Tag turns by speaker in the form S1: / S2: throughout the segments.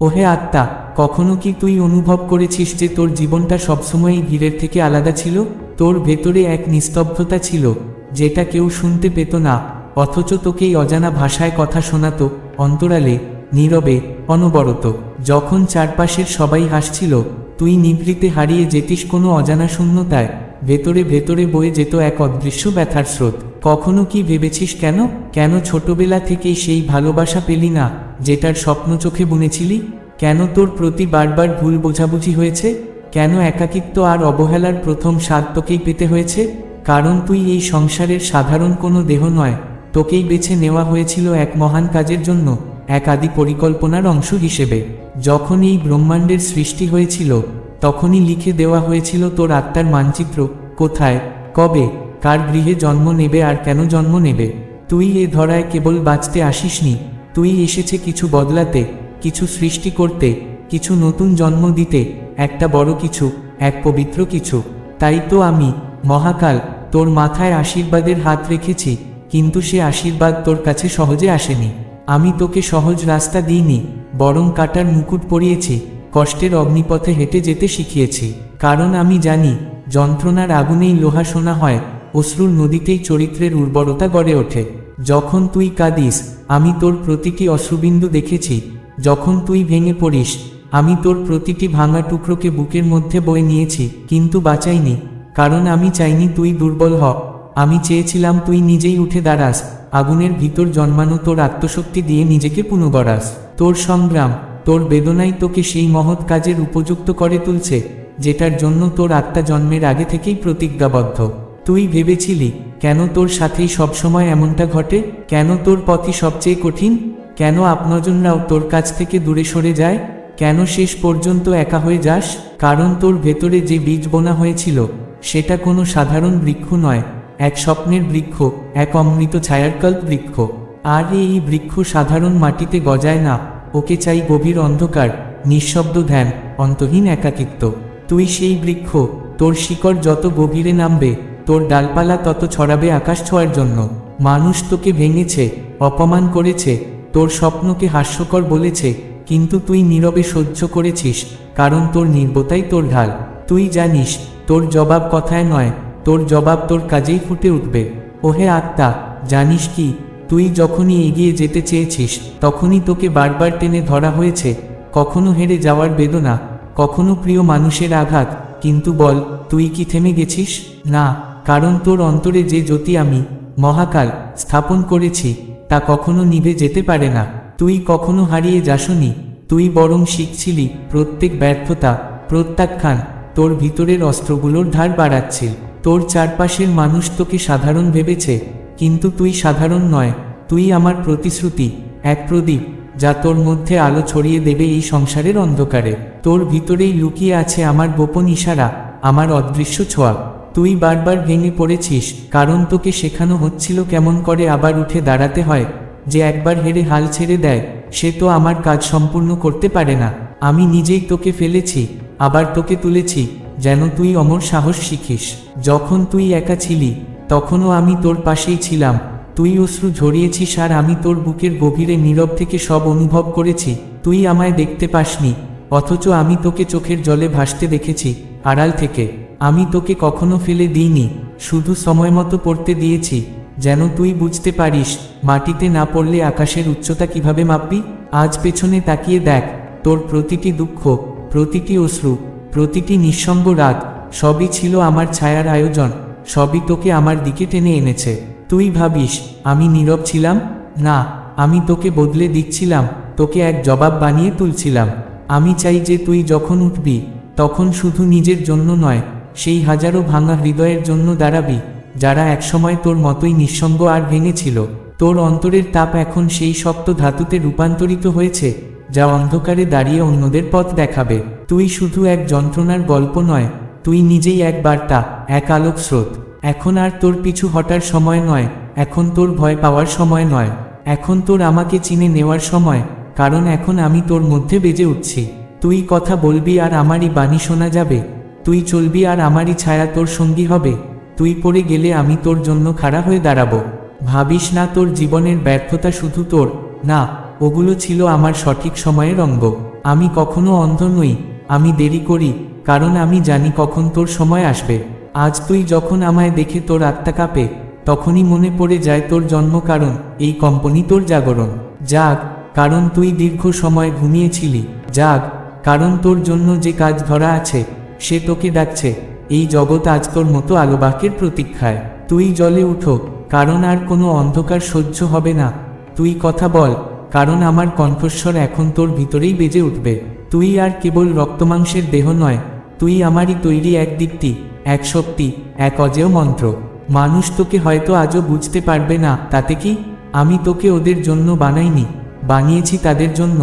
S1: ওহে আত্মা, কখনো কি তুই অনুভব করেছিস যে তোর জীবনটা সবসময়ই ভিড়ের থেকে আলাদা ছিল? তোর ভেতরে এক নিস্তব্ধতা ছিল, যেটা কেউ শুনতে পেত না, অথচ তোকেই অজানা ভাষায় কথা শোনাতো, অন্তরালে, নীরবে, অনবরত। যখন চারপাশের সবাই হাসছিল, তুই নিভৃতে হারিয়ে যেতিস কোনো অজানা শূন্যতায়, ভেতরে ভেতরে বয়ে যেত এক অদৃশ্য ব্যথার স্রোত। কখনো কি ভেবেছিস কেন? কেন ছোটবেলা থেকেই সেই ভালোবাসা পেলি না? যেটার স্বপ্ন চোখে বুনেছিলি? কেন তোর প্রতি বারবার ভুল বোঝাবুঝি হয়েছে? কেন একাকিত্ব আর অবহেলার প্রথম স্বাদ তোকেই পেতে হয়েছে? কারণ তুই এই সংসারের সাধারণ কোনো দেহ নয়। তোকেই বেছে নেওয়া হয়েছিল এক মহান কাজের জন্য, এক আদি পরিকল্পনার অংশ হিসেবে। যখন এই ব্রহ্মাণ্ডের সৃষ্টি হয়েছিল, তখনই লিখে দেওয়া হয়েছিল তোর আত্মার মানচিত্র, কোথায়, কবে, কার গৃহে জন্ম নেবে আর কেন জন্ম নেবে। তুই এ ধরায় কেবল বাঁচতে আসিসনি। তুই এসেছে কিছু বদলাতে, কিছু সৃষ্টি করতে, কিছু নতুন জন্ম দিতে, একটা বড় কিছু, এক পবিত্র কিছু। তাই তো আমি, মহাকাল, তোর মাথায় আশীর্বাদের হাত রেখেছি, কিন্তু সে আশীর্বাদ তোর কাছে সহজে আসেনি। আমি তোকে সহজ রাস্তা দিইনি, বরং কাটার মুকুট পরিয়েছি, কষ্টের অগ্নিপথে হেঁটে যেতে শিখিয়েছি। কারণ আমি জানি, যন্ত্রণার আগুনেই লোহা শোনা হয়, অশ্রুর নদীতেই চরিত্রের উর্বরতা গড়ে ওঠে। যখন তুই কাঁদিস, আমি তোর প্রতিটি অশ্রুবিন্দু দেখেছি। যখন তুই ভেঙে পড়িস, আমি তোর প্রতিটি ভাঙা টুকরোকে বুকের মধ্যে বয়ে নিয়েছি, কিন্তু বাঁচাইনি। কারণ আমি চাইনি তুই দুর্বল হ। আমি চেয়েছিলাম তুই নিজেই উঠে দাঁড়াস, আগুনের ভিতর জন্মানো তোর আত্মশক্তি দিয়ে নিজেকে পুনগড়াস তোর সংগ্রাম, তোর বেদনাই তোকে সেই মহৎ কাজের উপযুক্ত করে তুলছে, যেটার জন্য তোর আত্মা জন্মের আগে থেকেই প্রতিজ্ঞাবদ্ধ। তুই ভেবেছিলি, কেন তোর সাথেই সবসময় এমনটা ঘটে? কেন তোর পথই সবচেয়ে কঠিন? কেন আপনজনরাও তোর কাছ থেকে দূরে সরে যায়? কেন শেষ পর্যন্ত একা হয়ে যাস? কারণ তোর ভেতরে যে বীজ বোনা হয়েছিল, সেটা কোনো সাধারণ বৃক্ষ নয়, এক স্বপ্নের বৃক্ষ, এক অমৃত ছায়ারকল্প বৃক্ষ। আর এই বৃক্ষ সাধারণ মাটিতে গজায় না, ওকে চাই গভীর অন্ধকার, নিঃশব্দ ধ্যান, অন্তহীন একাকিত্ব। তুই সেই বৃক্ষ, তোর শিকড় যত গভীরে নামবে তোর ডালপালা তত ছড়াবে আকাশ ছোঁয়ার জন্য। মানুষ তোকে ভেঙেছে, অপমান করেছে, তোর স্বপ্নকে হাস্যকর বলেছে, কিন্তু তুই নীরবে সহ্য করেছিস, কারণ তোর নির্বতাই তোর ঢাল। তুই জানিস, তোর জবাব কথায় নয়, তোর জবাব তোর কাজেই ফুটে উঠবে। ওহে আত্মা, জানিস কি, তুই যখনই এগিয়ে যেতে চেয়েছিস, তখনই তোকে বারবার টেনে ধরা হয়েছে। কখনো হেরে যাওয়ার বেদনা, কখনো প্রিয় মানুষের আঘাত, কিন্তু বল, তুই কি থেমে গেছিস? না। কারণ তোর অন্তরে যে জ্যোতি আমি, মহাকাল, স্থাপন করেছি, তা কখনো নিভে যেতে পারে না। তুই কখনো হারিয়ে যাসনি, তুই বরং শিখছিলি প্রত্যেক ব্যর্থতা, প্রত্যাখ্যান, তোর ভিতরের অস্ত্রগুলোর ধার বাড়াচ্ছিল তোর চারপাশের মানুষ তোকে সাধারণ ভেবেছে, কিন্তু তুই সাধারণ নয়, তুই আমার প্রতিশ্রুতি, এক প্রদীপ, যা তোর মধ্যে আলো ছড়িয়ে দেবে এই সংসারের অন্ধকারে। তোর ভিতরেই লুকিয়ে আছে আমার গোপন ইশারা, আমার অদৃশ্য ছোঁয়া। তুই বারবার ভেঙে পড়েছিস, কারণ তোকে শেখানো হচ্ছিল কেমন করে আবার উঠে দাঁড়াতে হয়। যে একবার হেরে হাল ছেড়ে দেয়, সে তো আমার কাজ সম্পূর্ণ করতে পারে না। আমি নিজেই তোকে ফেলেছি, আবার তোকে তুলেছি, যেন তুই অমর সাহস শিখিস। যখন তুই একা ছিলি, তখনও আমি তোর পাশেই ছিলাম। তুই অশ্রু ঝরিয়েছিস আর আমি তোর বুকের গভীরে নীরব থেকে সব অনুভব করেছি। তুই আমায় দেখতে পাসনি, অথচ আমি তোকে চোখের জলে ভাসতে দেখেছি, আড়াল থেকে। আমি তোকে কখনো ফেলে দিইনি, শুধু সময় মতো পড়তে দিয়েছি, যেন তুই বুঝতে পারিস, মাটিতে না পড়লে আকাশের উচ্চতা কীভাবে মাপবি? আজ পেছনে তাকিয়ে দেখ, তোর প্রতিটি দুঃখ, প্রতিটি অশ্রু, প্রতিটি নিঃসঙ্গ রাত সবই ছিল আমার ছায়ার আয়োজন, সবই তোকে আমার দিকে টেনে এনেছে। তুই ভাবিস, আমি নীরব ছিলাম? না, আমি তোকে বদলে দিচ্ছিলাম, তোকে এক জবাব বানিয়ে তুলছিলাম। আমি চাই যে তুই যখন উঠবি, তখন শুধু নিজের জন্য নয় সেই হাজারো ভাঙা হৃদয়ের জন্য দাঁড়াবি, যারা একসময় তোর মতোই নিঃসঙ্গ আর ভেঙেছিল। তোর অন্তরের তাপ এখন সেই শক্ত ধাতুতে রূপান্তরিত হয়েছে, যা অন্ধকারে দাঁড়িয়ে অন্যদের পথ দেখাবে। তুই শুধু এক যন্ত্রণার গল্প নয়, তুই নিজেই এক বার্তা, এক আলোক স্রোত। এখন আর তোর পিছু হটার সময় নয়, এখন তোর ভয় পাওয়ার সময় নয়। এখন তোর আমাকে চিনে নেওয়ার সময়, কারণ এখন আমি তোর মধ্যে বেজে উঠছি। তুই কথা বলবি আর আমারই বাণী শোনা যাবে। তুই চলবি আর আমারই ছায়া তোর সঙ্গী হবে। তুই পড়ে গেলে আমি তোর জন্য খাড়া হয়ে দাঁড়াবো। ভাবিস না তোর জীবনের ব্যর্থতা শুধু তোর। না, ওগুলো ছিল আমার সঠিক সময়ের অঙ্গ। আমি কখনো অন্ধ নই। আমি দেরি করি, কারণ আমি জানি কখন তোর সময় আসবে। আজ তুই যখন আমায় দেখে তোর আত্মা কাঁপে, তখনই মনে পড়ে যায় তোর জন্ম কারণ, এই কম্পনি তোর জাগরণ। যাক, কারণ তুই দীর্ঘ সময় ঘুমিয়েছিলি। যাক, কারণ তোর জন্য যে কাজ ধরা আছে সে তোকে ডাকছে, এই জগৎ আজ তোর মতো আলোবাকের প্রতীক্ষায়। তুই জলে উঠো, কারণ আর কোনো অন্ধকার সহ্য হবে না। তুই কথা বল, কারণ আমার কণ্ঠস্বর এখন তোর ভিতরেই বেজে উঠবে। তুই আর কেবল রক্তমাংসের দেহ নয়, তুই আমারই তৈরি এক দিকটি এক শক্তি, এক অজেয় মন্ত্র। মানুষ তোকে হয়তো আজও বুঝতে পারবে না, তাতে কি? আমি তোকে ওদের জন্য বানাইনি, বানিয়েছি তাদের জন্য,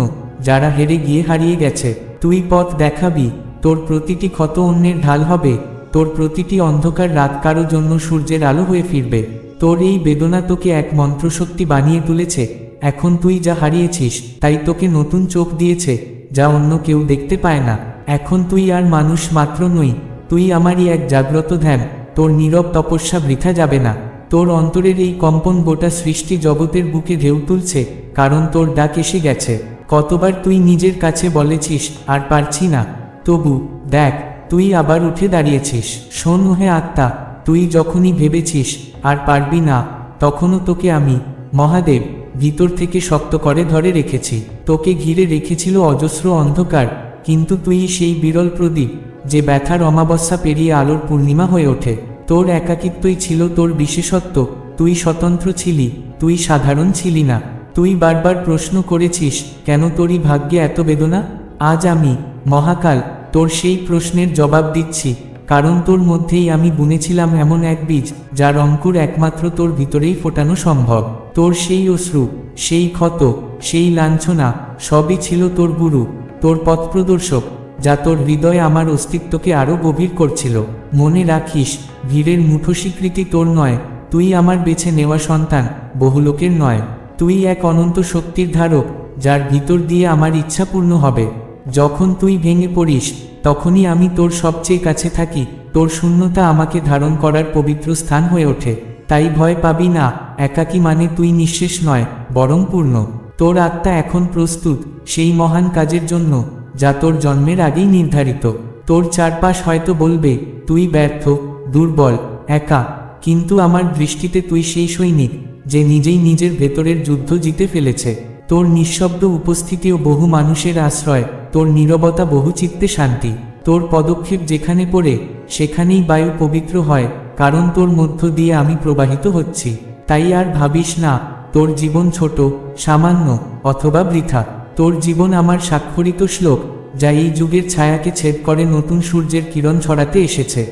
S1: যারা হেরে গিয়ে হারিয়ে গেছে। তুই পথ দেখাবি তোর প্রতিটি ক্ষত অন্যের ঢাল হবে, তোর প্রতিটি অন্ধকার রাত কারও জন্য সূর্যের আলো হয়ে ফিরবে। তোর এই বেদনা তোকে এক মন্ত্রশক্তি বানিয়ে তুলেছে, এখন তুই যা হারিয়েছিস, তাই তোকে নতুন চোখ দিয়েছে, যা অন্য কেউ দেখতে পায় না। এখন তুই আর মানুষ মাত্র নই, তুই আমারই এক জাগ্রত ধ্যান, তোর নীরব তপস্যা বৃথা যাবে না। তোর অন্তরের এই কম্পন গোটা সৃষ্টি জগতের বুকে ঢেউ তুলছে, কারণ তোর ডাক এসে গেছে। কতবার তুই নিজের কাছে বলেছিস, আর পারছি না। তবু, দেখ, তুই আবার উঠে দাঁড়িয়েছিস। শোন হে আত্মা, তুই যখনই ভেবেছিস আর পারবি না, তখনও তোকে আমি, মহাদেব, ভিতর থেকে শক্ত করে ধরে রেখেছি। তোকে ঘিরে রেখেছিল অজস্র অন্ধকার, কিন্তু তুই সেই বিরল প্রদীপ, যে ব্যথার অমাবস্যা পেরিয়ে আলোর পূর্ণিমা হয়ে ওঠে। তোর একাকিত্বই ছিল তোর বিশেষত্ব, তুই স্বতন্ত্র ছিলি, তুই সাধারণ ছিলি না। তুই বারবার প্রশ্ন করেছিস, কেন তোরই ভাগ্যে এত বেদনা? আজ আমি, মহাকাল তোর সেই প্রশ্নের জবাব দিচ্ছি, কারণ তোর মধ্যেই আমি বুনেছিলাম এমন এক বীজ, যার অঙ্কুর একমাত্র তোর ভিতরেই ফোটানো সম্ভব। তোর সেই অশ্রু, সেই ক্ষত, সেই লাঞ্ছনা, সবই ছিল তোর গুরু, তোর পথপ্রদর্শক, যা তোর হৃদয়ে আমার অস্তিত্বকে আরও গভীর করছিল। মনে রাখিস, ভিড়ের মুঠো স্বীকৃতি তোর নয়, তুই আমার বেছে নেওয়া সন্তান বহু লোকের নয়। তুই এক অনন্ত শক্তির ধারক, যার ভিতর দিয়ে আমার ইচ্ছা পূর্ণ হবে। যখন তুই ভেঙে পড়িস, তখনই আমি তোর সবচেয়ে কাছে থাকি, তোর শূন্যতা আমাকে ধারণ করার পবিত্র স্থান হয়ে ওঠে, তাই ভয় পাবি না, একাকী মানে তুই নিঃশেষ নয়, বরং পূর্ণ। তোর আত্মা এখন প্রস্তুত, সেই মহান কাজের জন্য, যা তোর জন্মের আগেই নির্ধারিত। তোর চারপাশ হয়তো বলবে, তুই ব্যর্থ, দুর্বল, একা। কিন্তু আমার দৃষ্টিতে তুই সেই সৈনিক, যে নিজেই নিজের ভেতরের যুদ্ধ জিতে ফেলেছে। তোর নিঃশব্দ উপস্থিতিও বহু মানুষের আশ্রয় তোর নীরবতা বহু চিত্তে শান্তি। তোর পদক্ষেপ যেখানে পড়ে, সেখানেই বায়ু পবিত্র হয়, কারণ তোর মধ্য দিয়ে আমি প্রবাহিত হচ্ছি। তাই আর ভাবিস না, তোর জীবন ছোট, সামান্য, অথবা বৃথা। তোর জীবন আমার স্বাক্ষরিত শ্লোক, যা এই যুগের ছায়াকে ছেদ করে নতুন সূর্যের কিরণ ছড়াতে এসেছে।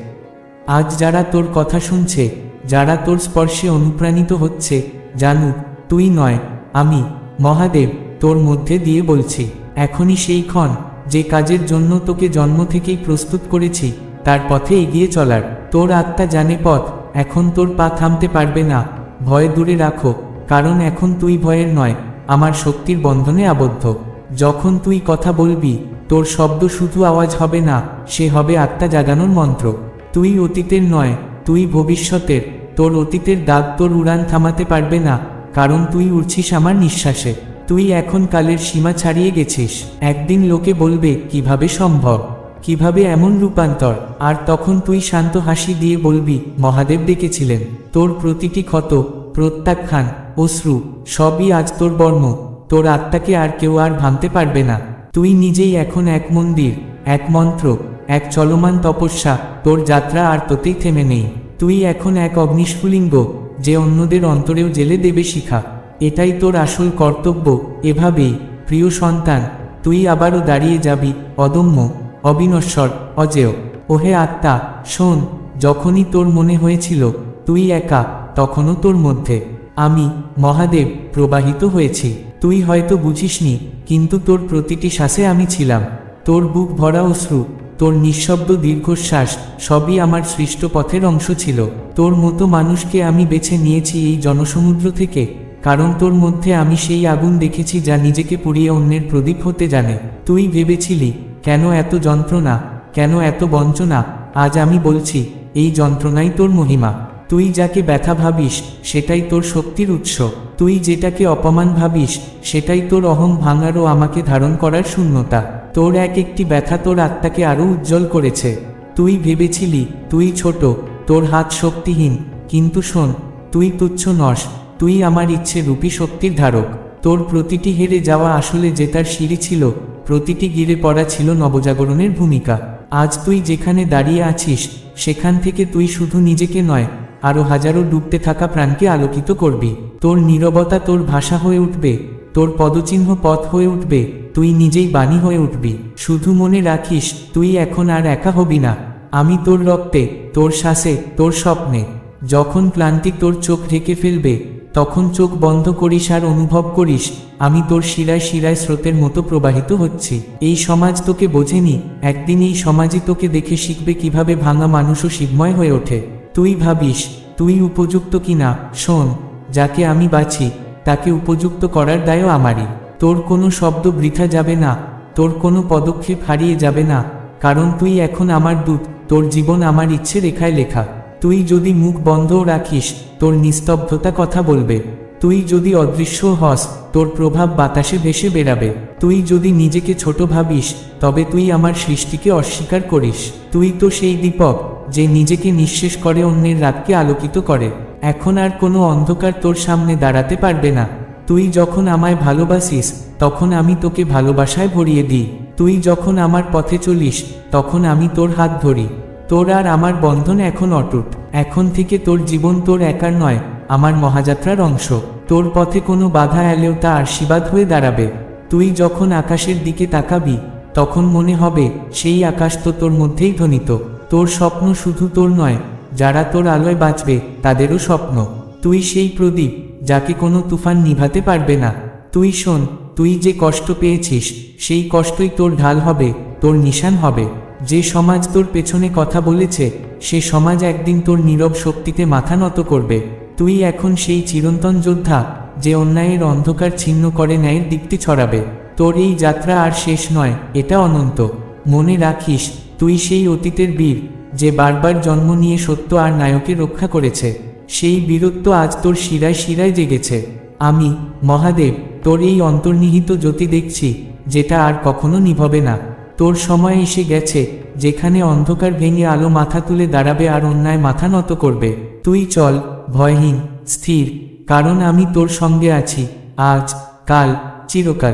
S1: আজ যারা তোর কথা শুনছে, যারা তোর স্পর্শে অনুপ্রাণিত হচ্ছে জানু তুই নয়, আমি, মহাদেব, তোর মধ্যে দিয়ে বলছি। এখনই সেই ক্ষণ যে কাজের জন্য তোকে জন্ম থেকেই প্রস্তুত করেছি, তার পথে এগিয়ে চলার। তোর আত্মা জানে পথ, এখন তোর পা থামতে পারবে না। ভয় দূরে রাখো, কারণ এখন তুই ভয়ের নয়, আমার শক্তির বন্ধনে আবদ্ধ। যখন তুই কথা বলবি, তোর শব্দ শুধু আওয়াজ হবে না, সে হবে আত্মা জাগানোর মন্ত্র। তুই অতীতের নয়, তুই ভবিষ্যতের। তোর অতীতের দাগ তোর উড়ান থামাতে পারবে না, কারণ তুই উড়ছিস আমার নিঃশ্বাসে। তুই এখন কালের সীমা ছাড়িয়ে গেছিস। একদিন লোকে বলবে, কীভাবে সম্ভব? কীভাবে এমন রূপান্তর? আর তখন তুই শান্ত হাসি দিয়ে বলবি, মহাদেব ডেকেছিলেন। তোর প্রতিটি ক্ষত, প্রত্যাখ্যান, অশ্রু, সবই আজ তোর বর্ম। তোর আত্মাকে আর কেউ আর ভাঙতে পারবে না। তুই নিজেই এখন এক মন্দির, এক মন্ত্র, এক চলমান তপস্যা। তোর যাত্রা আর তোতেই থেমে নেই। তুই এখন এক অগ্নিস্ফুলিঙ্গ, যে অন্যদের অন্তরেও জেলে দেবে শিখা। এটাই তোর আসল কর্তব্য। এভাবেই প্রিয় সন্তান, তুই আবারও দাঁড়িয়ে যাবি, অদম্য, অবিনশ্বর, অজেয়। ওহে আত্মা, শোন, যখনই তোর মনে হয়েছিল, তুই একা, তখনও তোর মধ্যে। আমি, মহাদেব, প্রবাহিত হয়েছি। তুই হয়তো বুঝিসনি, কিন্তু তোর প্রতিটি শ্বাসে আমি ছিলাম। তোর বুক ভরা অশ্রু, তোর নিঃশব্দ দীর্ঘশ্বাস, সবই আমার সৃষ্ট পথের অংশ ছিল। তোর মতো মানুষকে আমি বেছে নিয়েছি এই জনসমুদ্র থেকে। কারণ তোর মধ্যে আমি সেই আগুন দেখেছি যা নিজেকে পুড়িয়ে অন্যের প্রদীপ হতে জানে। তুই ভেবেছিলি, কেন এত যন্ত্রণা, কেন এত বঞ্চনা? আজ আমি বলছি, এই যন্ত্রণাই তোর মহিমা। তুই যাকে ব্যথা ভাবিস, সেটাই তোর শক্তির উৎস। তুই যেটাকে অপমান ভাবিস, সেটাই তোর অহং ভাঙার ও আমাকে ধারণ করার শূন্যতা। তোর এক একটি ব্যথা তোর আত্মাকে আরও উজ্জ্বল করেছে। তুই ভেবেছিলি, তুই ছোট, তোর হাত শক্তিহীন, কিন্তু শোন, তুই তুচ্ছ নস। তুই আমার ইচ্ছে রূপী শক্তির ধারক। তোর প্রতিটি হেরে যাওয়া আসলে জেতার সিঁড়ি ছিল, প্রতিটি গিরে পড়া ছিল নবজাগরণের ভূমিকা। আজ তুই যেখানে দাঁড়িয়ে আছিস, সেখান থেকে তুই শুধু নিজেকে নয় আরও হাজারো ডুবতে থাকা প্রাণকে আলোকিত করবি। তোর নীরবতা তোর ভাষা হয়ে উঠবে, তোর পদচিহ্ন পথ হয়ে উঠবে, তুই নিজেই বাণী হয়ে উঠবি। শুধু মনে রাখিস, তুই এখন আর একা হবি না। আমি তোর রক্তে, তোর শ্বাসে, তোর স্বপ্নে, যখন ক্লান্তি তোর চোখ ঢেকে ফেলবে তখন চোখ বন্ধ করিস আর অনুভব করিস, আমি তোর শিরায় শিরায় স্রোতের মতো প্রবাহিত হচ্ছি। এই সমাজ তোকে বোঝেনি, একদিন এই সমাজই তোকে দেখে শিখবে কীভাবে ভাঙা মানুষও শিবময় হয়ে ওঠে। তুই ভাবিস, তুই উপযুক্ত কিনা, শোন, যাকে আমি বাছি, তাকে উপযুক্ত করার দায়ও আমারই। তোর কোনো শব্দ বৃথা যাবে না, তোর কোনো পদক্ষেপ হারিয়ে যাবে না, কারণ তুই এখন আমার দূত, তোর জীবন আমার ইচ্ছে রেখায় লেখা। তুই যদি মুখ বন্ধও রাখিস, তোর নিস্তব্ধতা কথা বলবে। তুই যদি অদৃশ্য হস, তোর প্রভাব বাতাসে ভেসে বেরাবে তুই যদি নিজেকে ছোট ভাবিস, তবে তুই আমার সৃষ্টিকে অস্বীকার করিস। তুই তো সেই দীপক, যে নিজেকে নিঃশেষ করে অন্যের রাতকে আলোকিত করে। এখন আর কোনো অন্ধকার তোর সামনে দাঁড়াতে পারবে না। তুই যখন আমায় ভালোবাসিস, তখন আমি তোকে ভালোবাসায় ভরিয়ে দিই। তুই যখন আমার পথে চলিস, তখন আমি তোর হাত ধরি। তোর আর আমার বন্ধন এখন অটুট। এখন থেকে তোর জীবন তোর একার নয়, আমার মহাযাত্রার অংশ। তোর পথে কোনো বাধা এলেও তা আশীর্বাদ হয়ে দাঁড়াবে। তুই যখন আকাশের দিকে তাকাবি, তখন মনে হবে, সেই আকাশ তো তোর মধ্যেই ধ্বনিত। তোর স্বপ্ন শুধু তোর নয়, যারা তোর আলোয় বাঁচবে, তাদেরও স্বপ্ন। তুই সেই প্রদীপ, যাকে কোনো তুফান নিভাতে পারবে না। তুই শোন, তুই যে কষ্ট পেয়েছিস, সেই কষ্টই তোর ঢাল হবে, তোর নিশান হবে। যে সমাজ তোর পেছনে কথা বলেছে, সে সমাজ একদিন তোর নীরব শক্তিতে মাথা নত করবে। তুই এখন সেই চিরন্তন যোদ্ধা, যে অন্যায়ের অন্ধকার ছিন্ন করে ন্যায়ের দিকটি ছড়াবে। তোর এই যাত্রা আর শেষ নয়, এটা অনন্ত। মনে রাখিস, তুই সেই অতীতের বীর, যে বারবার জন্ম নিয়ে সত্য আর নায়কে রক্ষা করেছে। সেই বীরত্ব আজ তোর শিরায় শিরায় জেগেছে। আমি, মহাদেব, তোর এই অন্তর্নিহিত জ্যোতি দেখছি, যেটা আর কখনো নিভবে না। তোর সময় এসে গেছে, যেখানে অন্ধকার ভেঙে আলো মাথা তুলে দাঁড়াবে আর অন্যায় মাথা নত করবে। তুই চল, ভয়হীন, স্থির, কারণ আমি তোর সঙ্গে আছি, আজ, কাল, চিরকাল।